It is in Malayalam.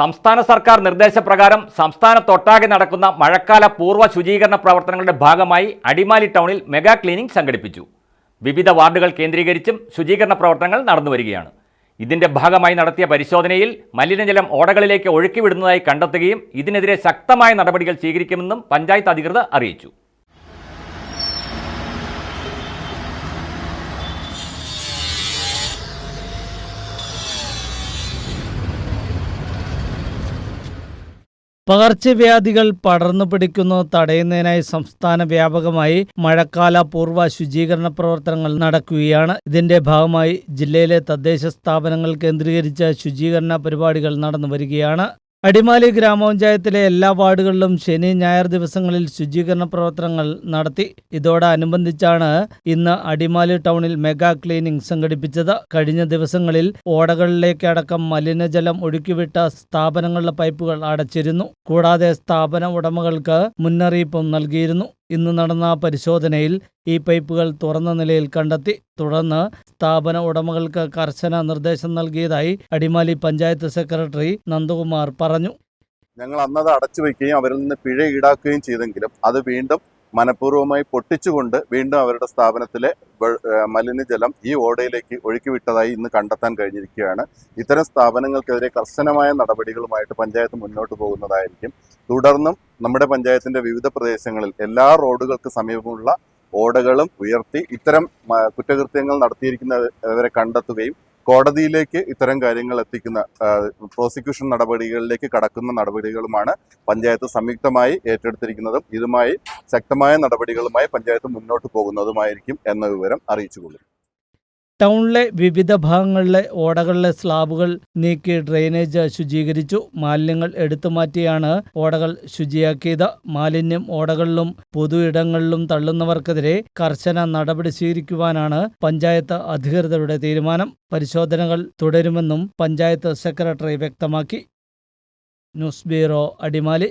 സംസ്ഥാന സർക്കാർ നിർദ്ദേശപ്രകാരം സംസ്ഥാനത്തൊട്ടാകെ നടക്കുന്ന മഴക്കാല പൂർവ ശുചീകരണ പ്രവർത്തനങ്ങളുടെ ഭാഗമായി അടിമാലി ടൗണിൽ മെഗാ ക്ലീനിംഗ് സംഘടിപ്പിച്ചു. വിവിധ വാർഡുകൾ കേന്ദ്രീകരിച്ചും ശുചീകരണ പ്രവർത്തനങ്ങൾ നടന്നുവരികയാണ് ഇതിന്റെ ഭാഗമായി നടത്തിയ പരിശോധനയിൽ മലിനജലം ഓടകളിലേക്ക് ഒഴുക്കിവിടുന്നതായി കണ്ടെത്തുകയും ഇതിനെതിരെ ശക്തമായ നടപടികൾ സ്വീകരിക്കുമെന്നും പഞ്ചായത്ത് അധികൃതർ അറിയിച്ചു. പകർച്ചവ്യാധികൾ പടർന്നു പിടിക്കുന്നത് തടയുന്നതിനായി സംസ്ഥാന വ്യാപകമായി മഴക്കാല പൂർവ ശുചീകരണ പ്രവർത്തനങ്ങൾ നടക്കുകയാണ്. ഇതിന്റെ ഭാഗമായി ജില്ലയിലെ തദ്ദേശ സ്ഥാപനങ്ങൾ കേന്ദ്രീകരിച്ച ശുചീകരണ പരിപാടികൾ നടന്നു വരികയാണ് അടിമാലി ഗ്രാമപഞ്ചായത്തിലെ എല്ലാ വാർഡുകളിലും ശനി ഞായർ ദിവസങ്ങളിൽ ശുചീകരണ പ്രവർത്തനങ്ങൾ നടത്തി. ഇതോടനുബന്ധിച്ചാണ് ഇന്ന് അടിമാലി ടൗണിൽ മെഗാ ക്ലീനിംഗ് സംഘടിപ്പിച്ചത്. കഴിഞ്ഞ ദിവസങ്ങളിൽ ഓടകളിലേക്കടക്കം മലിനജലം ഒഴുക്കിവിട്ട സ്ഥാപനങ്ങളുടെ പൈപ്പുകൾ അടച്ചിരുന്നു. കൂടാതെ സ്ഥാപന ഉടമകൾക്ക് മുന്നറിയിപ്പും നൽകിയിരുന്നു. ഇന്ന് നടന്ന പരിശോധനയിൽ ഈ പൈപ്പുകൾ തുറന്ന നിലയിൽ കണ്ടെത്തി. തുടർന്ന് സ്ഥാപന ഉടമകൾക്ക് കർശന നിർദ്ദേശം നൽകിയതായി അടിമാലി പഞ്ചായത്ത് സെക്രട്ടറി നന്ദകുമാർ പറഞ്ഞു. ഞങ്ങൾ അന്നത് അടച്ചു വയ്ക്കുകയും അവരിൽ നിന്ന് പിഴ ഈടാക്കുകയും ചെയ്തെങ്കിലും അത് വീണ്ടും മനഃപൂർവമായി പൊട്ടിച്ചുകൊണ്ട് വീണ്ടും അവരുടെ സ്ഥാപനത്തിലെ മലിനജലം ഈ ഓടയിലേക്ക് ഒഴുക്കിവിട്ടതായി ഇന്ന് കണ്ടെത്താൻ കഴിഞ്ഞിരിക്കുകയാണ്. ഇത്തരം സ്ഥാപനങ്ങൾക്കെതിരെ കർശനമായ നടപടികളുമായിട്ട് പഞ്ചായത്ത് മുന്നോട്ട് പോകുന്നതായിരിക്കും. തുടർന്നും നമ്മുടെ പഞ്ചായത്തിന്റെ വിവിധ പ്രദേശങ്ങളിൽ എല്ലാ റോഡുകൾക്ക് സമീപമുള്ള ഓടകളും ഉയർത്തി ഇത്തരം കുറ്റകൃത്യങ്ങൾ നടത്തിയിരിക്കുന്നവരെ കണ്ടെത്തുകയും കോടതിയിലേക്ക് ഇത്തരം കാര്യങ്ങൾ എത്തിക്കുന്ന പ്രോസിക്യൂഷൻ നടപടികളിലേക്ക് കടക്കുന്ന നടപടികളുമാണ് പഞ്ചായത്ത് സംയുക്തമായി ഏറ്റെടുത്തിരിക്കുന്നതും. ഇതുമായി ശക്തമായ നടപടികളുമായി പഞ്ചായത്ത് മുന്നോട്ട് പോകുന്നതുമായിരിക്കും എന്ന വിവരം അറിയിച്ചുകൊള്ളുന്നു. ടൗണിലെ വിവിധ ഭാഗങ്ങളിലെ ഓടകളിലെ സ്ലാബുകൾ നീക്കി ഡ്രെയിനേജ് ശുചീകരിച്ചു. മാലിന്യങ്ങൾ എടുത്തു മാറ്റിയാണ് ഓടകൾ ശുചിയാക്കിയത്. മാലിന്യം ഓടകളിലും പൊതു ഇടങ്ങളിലും തള്ളുന്നവർക്കെതിരെ കർശന നടപടി സ്വീകരിക്കുവാനാണ് പഞ്ചായത്ത് അധികൃതരുടെ തീരുമാനം. പരിശോധനകൾ തുടരുമെന്നും പഞ്ചായത്ത് സെക്രട്ടറി വ്യക്തമാക്കി. News bureau Adimali.